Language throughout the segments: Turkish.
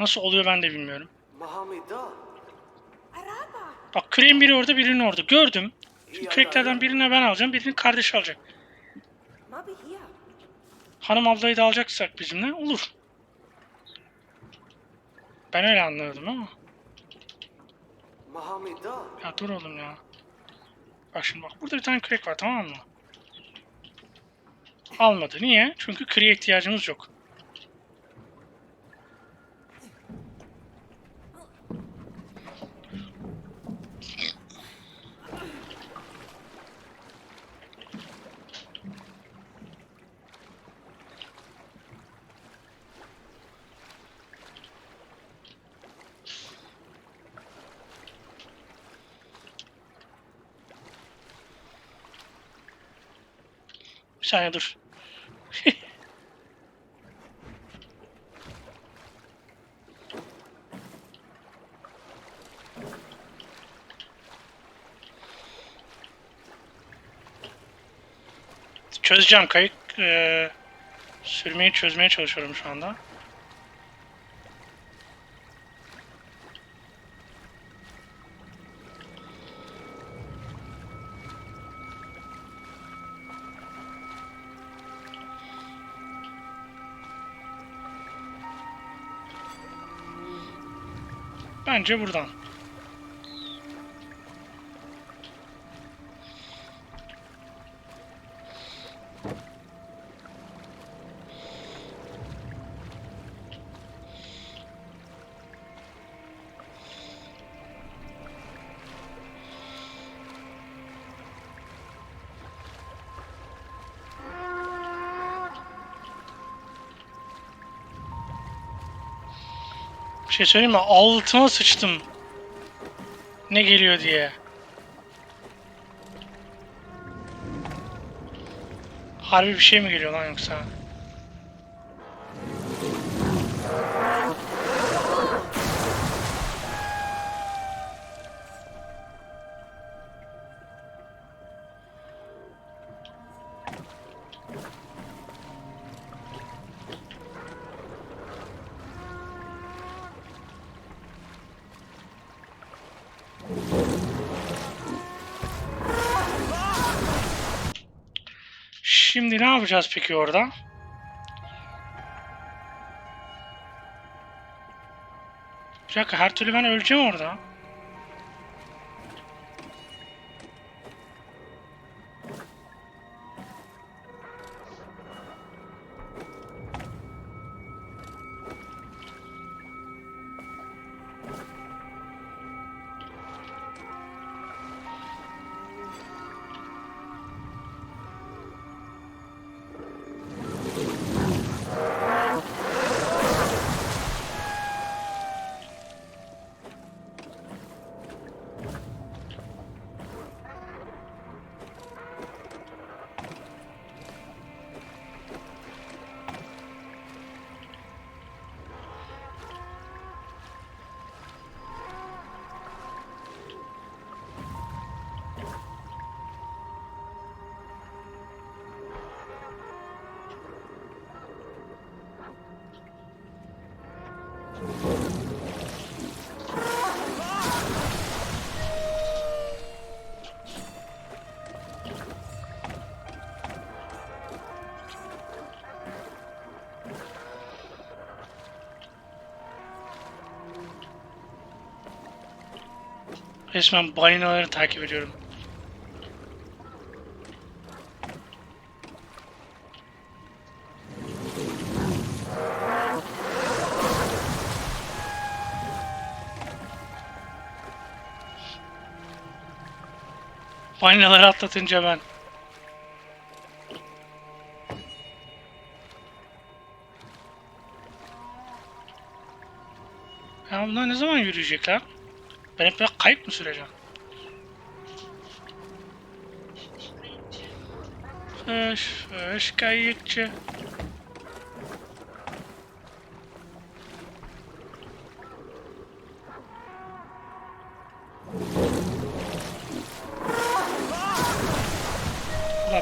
Nasıl oluyor ben de bilmiyorum. Mahamida. Araba. Bak küreğin biri orada birinin orada. Gördüm. Şimdi küreklerden birini ben alacağım. Birini kardeş alacak. Hanım ablayı da alacaksak bizimle olur. Ben öyle anladım ama. Mahamida. Ya dur oğlum ya. Bak şimdi bak burada bir tane kürek var tamam mı? Almadı. Niye? Çünkü küreğe ihtiyacımız yok. Saniye dur. Çözeceğim kayık. Eee sürmeyi çözmeye çalışıyorum şu anda. Bence buradan. Şey söyleyeyim mi? Altıma sıçtım. Ne geliyor diye. Harbi bir şey mi geliyor lan yoksa? Şimdi ne yapacağız peki orada? Bir dakika her türlü ben öleceğim orada. Resmen balinaları takip ediyorum. Balinaları atlatınca ben. Ya bunlar ne zaman yürüyecekler? Ben hep böyle kayıp mı süreceğim? Fış fış kayıkçı.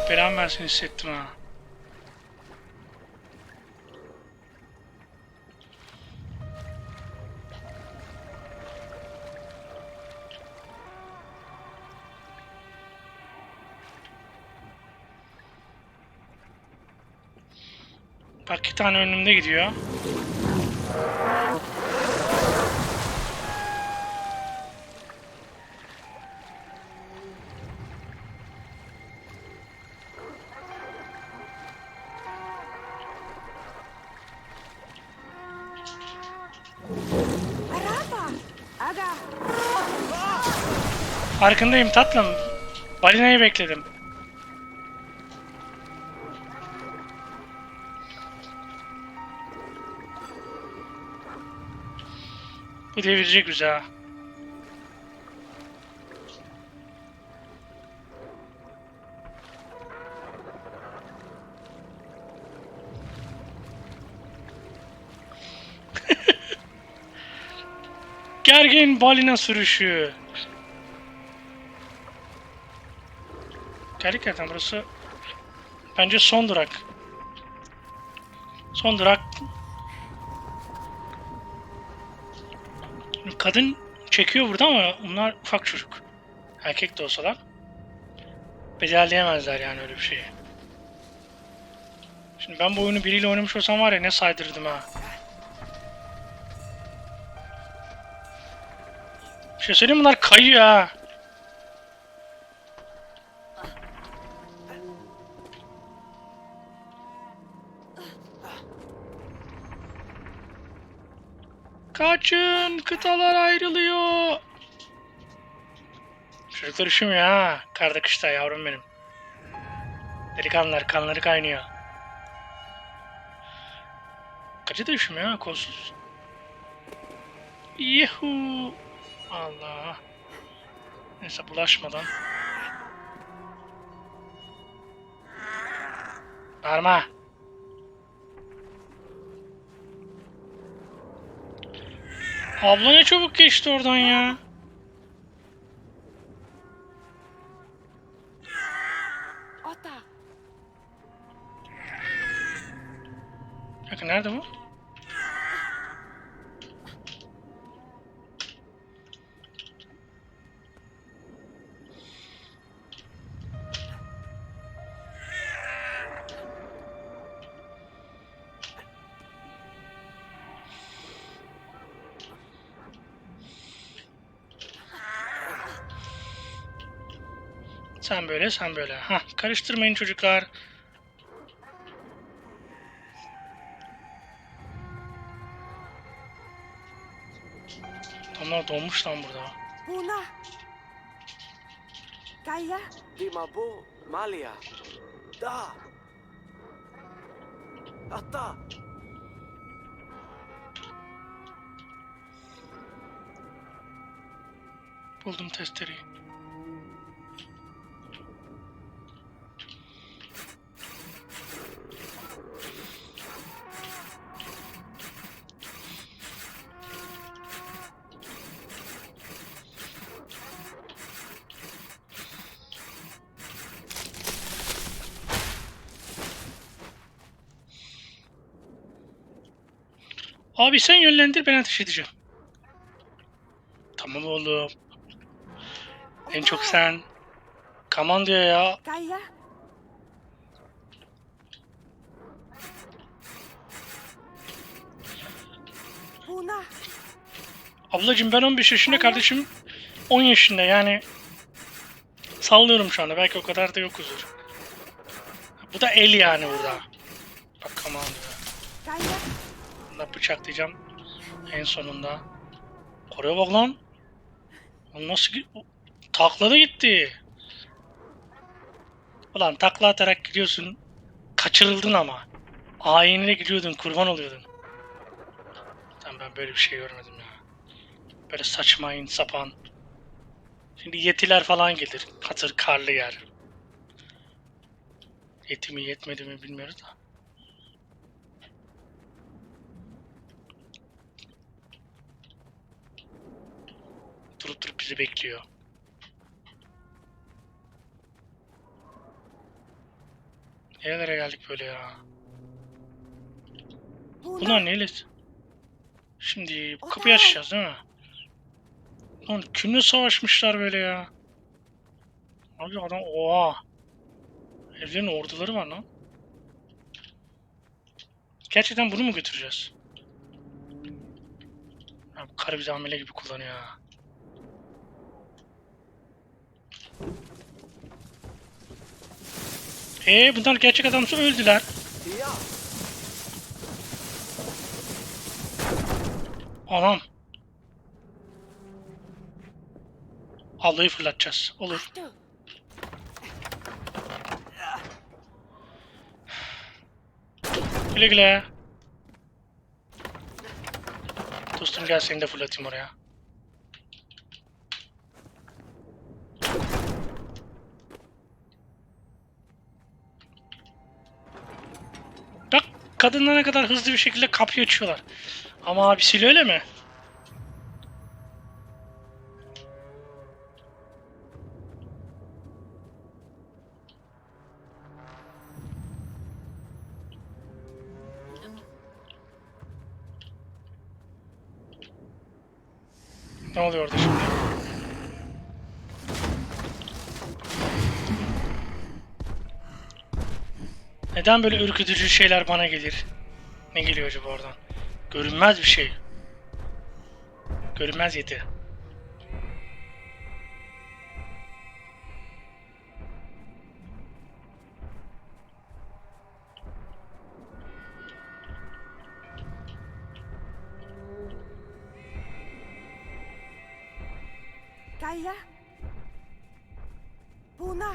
belan versin hissettim ha. Bak iki tane önümde gidiyor. Farkındayım tatlım. Balinayı bekledim. Bu devirecek bizi ha. Gergin balina sürüşü. Geldik zaten burası. Bence son durak. Son durak. Kadın çekiyor burada ama onlar ufak çocuk. Erkek de olsalar. Bedelleyemezler yani öyle bir şeyi. Şimdi ben bu oyunu biriyle oynamış olsam var ya ne saydırdım ha. Bir şey söyleyeyim bunlar kayıyor ha. Kaçın! Kıtalar ayrılıyor! Çocuklar üşümüyor ha. Karda kışta yavrum benim. Delikanlılar kanları kaynıyor. Kaçı da üşümüyor ha kolsuz. Yuhu! Allah. Neyse bulaşmadan. Bağırma. Abla ne çabuk geçti oradan ya. Sen böyle, sen böyle. Ha, karıştırmayın çocuklar. Adamlar donmuş lan burada. Huna! Kaya! Di Mabu, Malia. Da. Atta. Buldum testereyi. Abi sen yönlendir ben ateş edeceğim. Tamam oğlum. En çok sen. Kaman diyor ya. Ablacım ben 15 yaşında kardeşim 10 yaşında yani sallıyorum şu anda belki o kadar da yokuzdur. Bu da el yani burada. Bak kaman diyor. Da bıçaklayacağım en sonunda. Oraya bak lan. Nasıl takladı gitti. Ulan takla atarak gidiyorsun. Kaçırıldın ama. Ayinine gidiyordun, kurban oluyordun. Tamam ben böyle bir şey görmedim ya. Böyle saçma in sapan. Şimdi yetiler falan gelir. Katır karlı yer. Yeti mi yetmedi mi bilmiyoruz da. Bizi bekliyor. Nerelere geldik böyle ya? Bunlar neyiz? Şimdi kapıyı açacağız değil mi? Lan kimle savaşmışlar böyle ya? Abi adam oha. Evlerin orduları var lan. Gerçekten bunu mu götüreceğiz? Ya bu karı bizi amele gibi kullanıyor ha. Ee bunlar gerçek adamsa öldüler. Anam. Allah'ı fırlatacağız. Olur. Güle güle. Dostum gel seni de fırlatayım oraya. Bak kadınlar ne kadar hızlı bir şekilde kapıyı açıyorlar. Ama abisiyle öyle mi? Neden böyle ürkütücü şeyler bana gelir? Ne geliyor acaba oradan? Görünmez bir şey. Görünmez yeti. Kaya? Puna?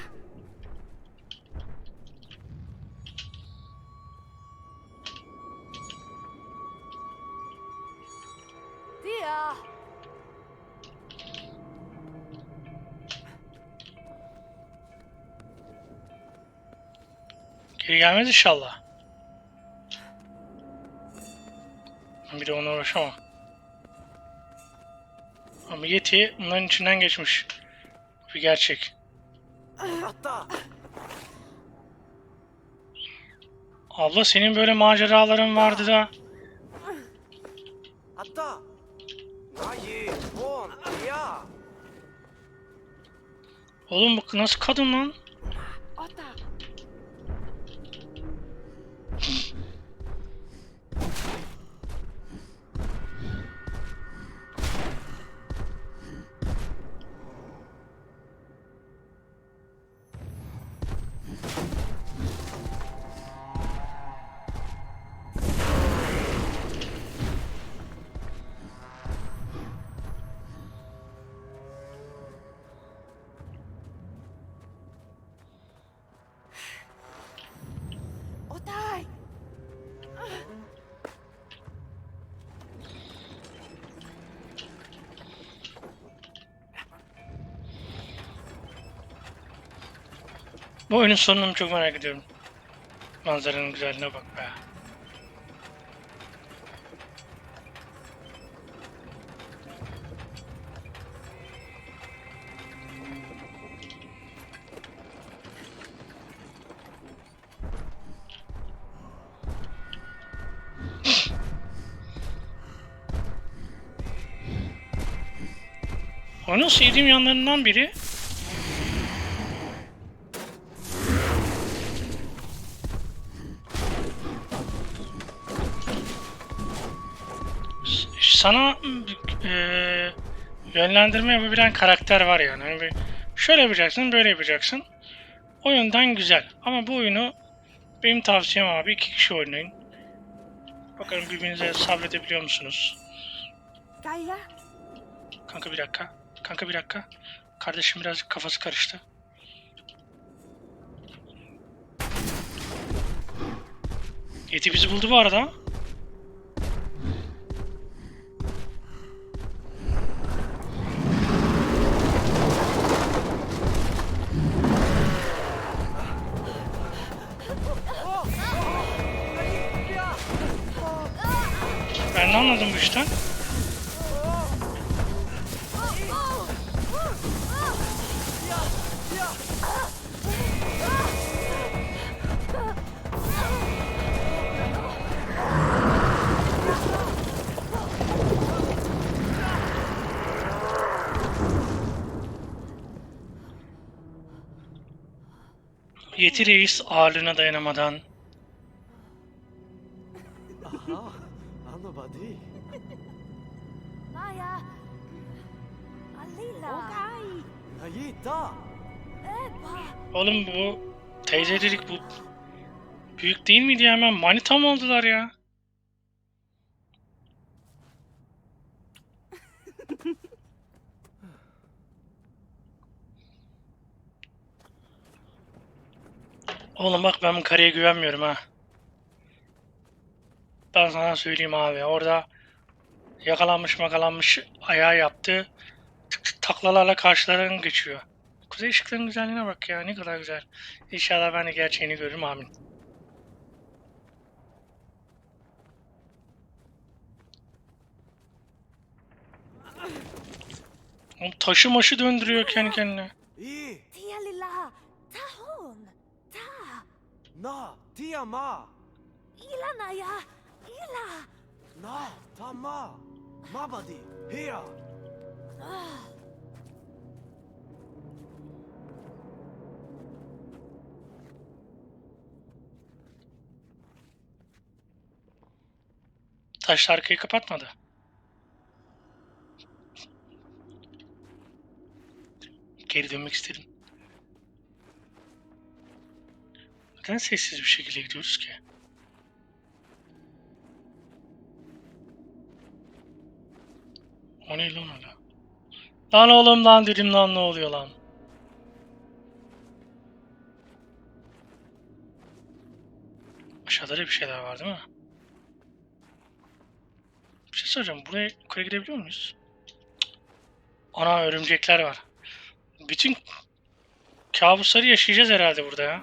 Geri gelmez inşallah. Ben bir de ona uğraşamam. Ama Yeti bunların içinden geçmiş. Bu bir gerçek. Abla senin böyle maceraların vardı da. Atta. Bon. Ja. Oğlum bu nasıl kadın lan? Bu oyunun sonunu çok merak ediyorum. Manzaranın güzelliğine bak be. Oyunun sevdiğim yanlarından biri sana eee yönlendirme yapabilen karakter var yani. Hani bir- şöyle yapacaksın, böyle yapacaksın. O yönden güzel. Ama bu oyunu benim tavsiyem abi iki kişi oynayın. Bakalım birbirinize sabredebiliyor musunuz? Kanka bir dakika. Kanka bir dakika. Kardeşim birazcık kafası karıştı. Yeti bizi buldu bu arada. Ben ne anladım bu işten? Yeti reis ağırlığına dayanamadan Oğlum bu teyze dedik bu büyük değil miydi ya hemen manita mı oldular ya? Oğlum bak ben bu karıya güvenmiyorum ha. Ben sana söyleyeyim abi orada yakalanmış makalanmış ayağı yaptı. Taklalarla karşılarına geçiyor. Kuzey ışıklarının güzelliğine bak ya ne kadar güzel. İnşallah ben de gerçeğini görürüm amin. Oğlum taşı maşı döndürüyor kendi kendine. I. Tia lila. Tahon. Ta. Na. Tia ma. Ila Naya. Ila. Na. Ta ma. Mabadi. Here. Ah. Taş arkayı kapatmadı. Geri dönmek istedim. Neden sessiz bir şekilde gidiyoruz ki? O ne lan öyle? Lan oğlum lan dedim lan ne oluyor lan? Aşağıda da bir şeyler var değil mi? Soracağım. Buraya yukarı gidebiliyor muyuz? Ana örümcekler var. Bütün kabusları yaşayacağız herhalde burada ya.